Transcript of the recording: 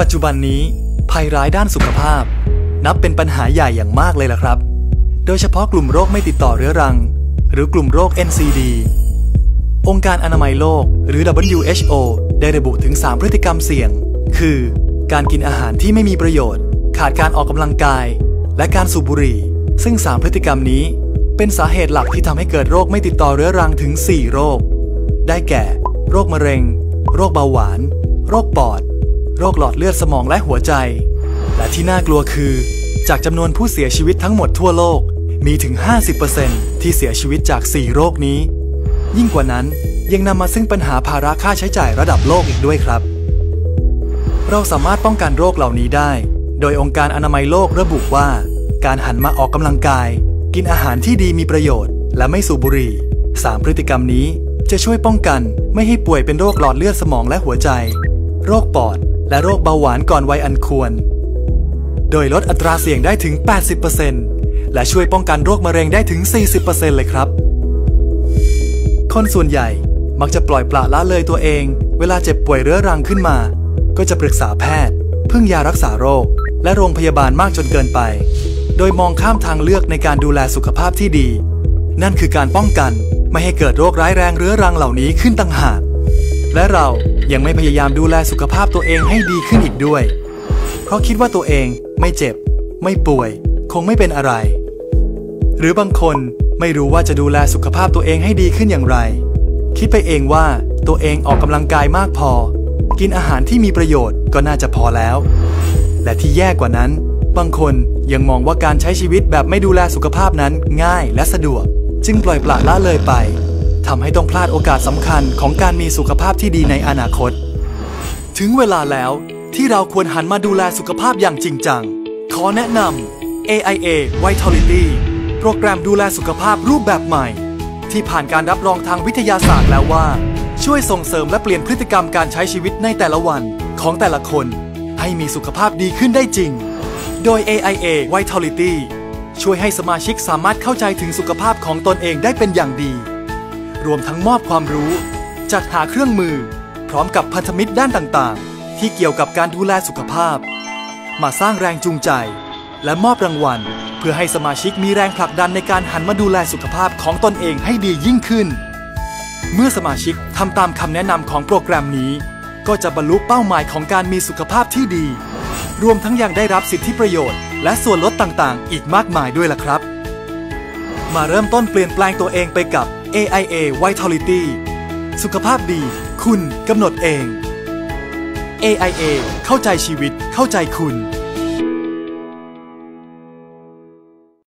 ปัจจุบันนี้ ภัยร้ายด้านสุขภาพ นับเป็นปัญหาใหญ่อย่างมากเลยล่ะครับ โดยเฉพาะกลุ่มโรคไม่ติดต่อเรื้อรัง หรือกลุ่มโรค NCD องค์การอนามัยโลก หรือ WHO ได้ระบุถึง 3 พฤติกรรมเสี่ยง คือ การกินอาหารที่ไม่มีประโยชน์ ขาดการออกกำลังกาย และการสูบบุหรี่ ซึ่ง 3 พฤติกรรมนี้ เป็นสาเหตุหลักที่ทำให้เกิดโรคไม่ติดต่อเรื้อรังถึง 4 โรค ได้แก่ โรคมะเร็ง โรคเบาหวาน โรคปอด โรคหลอดเลือดสมองและหัวใจ และที่น่ากลัวคือ จากจำนวนผู้เสียชีวิตทั้งหมดทั่วโลก มีถึง 50%ที่เสียชีวิตจาก 4 โรคนี้ ยิ่งกว่านั้นยังนำมาซึ่งปัญหาภาระค่าใช้จ่ายระดับโลกอีกด้วยครับ เราสามารถป้องกันโรคเหล่านี้ได้ โดยองค์การอนามัยโลกระบุว่า การหันมาออกกำลังกาย กินอาหารที่ดีมีประโยชน์ และไม่สูบบุหรี่3พฤติกรรมนี้จะช่วยป้องกันไม่ให้ป่วยเป็นโรคหลอดเลือดสมองและหัวใจ โรคปอด และโรคเบาหวานก่อนวัยอันควร โดยลดอัตราเสี่ยงได้ถึง 80%และช่วยป้องกันโรคมะเร็งได้ถึง 40%เลยครับ คนส่วนใหญ่มักจะปล่อยปละละเลยตัวเอง เวลาเจ็บป่วยเรื้อรังขึ้นมา ก็จะปรึกษาแพทย์ พึ่งยารักษาโรค และโรงพยาบาลมากจนเกินไป โดยมองข้ามทางเลือกในการดูแลสุขภาพที่ดี นั่นคือการป้องกันไม่ให้เกิดโรคร้ายแรงเรื้อรังเหล่านี้ขึ้นต่างหากและเรา ยังไม่พยายามดูแลสุขภาพตัวเองให้ดีขึ้นอีกด้วย เพราะคิดว่าตัวเองไม่เจ็บ ไม่ป่วย คงไม่เป็นอะไร หรือบางคนไม่รู้ว่าจะดูแลสุขภาพตัวเองให้ดีขึ้นอย่างไร คิดไปเองว่าตัวเองออกกำลังกายมากพอ กินอาหารที่มีประโยชน์ก็น่าจะพอแล้ว และที่แย่กว่านั้น บางคนยังมองว่าการใช้ชีวิตแบบไม่ดูแลสุขภาพนั้นง่ายและสะดวก จึงปล่อยปละละเลยไป ทำให้ต้องพลาดโอกาสสำคัญของการมีสุขภาพที่ดีในอนาคต ถึงเวลาแล้วที่เราควรหันมาดูแลสุขภาพอย่างจริงจัง ขอแนะนำ AIA Vitality โปรแกรมดูแลสุขภาพรูปแบบใหม่ ที่ผ่านการรับรองทางวิทยาศาสตร์แล้วว่า ช่วยส่งเสริมและเปลี่ยนพฤติกรรมการใช้ชีวิตในแต่ละวันของแต่ละคน ให้มีสุขภาพดีขึ้นได้จริง โดย AIA Vitality ช่วยให้สมาชิกสามารถเข้าใจถึงสุขภาพของตนเองได้เป็นอย่างดี รวมทั้งมอบความรู้ จัดหาเครื่องมือ พร้อมกับพันธมิตรด้านต่างๆ ที่เกี่ยวกับการดูแลสุขภาพ มาสร้างแรงจูงใจ และมอบรางวัล เพื่อให้สมาชิกมีแรงผลักดันในการหันมาดูแลสุขภาพของตนเองให้ดียิ่งขึ้น เมื่อสมาชิกทำตามคำแนะนำของโปรแกรมนี้ ก็จะบรรลุเป้าหมายของการมีสุขภาพที่ดี รวมทั้งยังได้รับสิทธิประโยชน์ และส่วนลดต่างๆ อีกมากมายด้วยล่ะครับ มาเริ่มต้นเปลี่ยนแปลงตัวเองไปกับ AIA Vitality สุขภาพดี คุณกำหนดเอง AIA เข้าใจชีวิตเข้าใจคุณ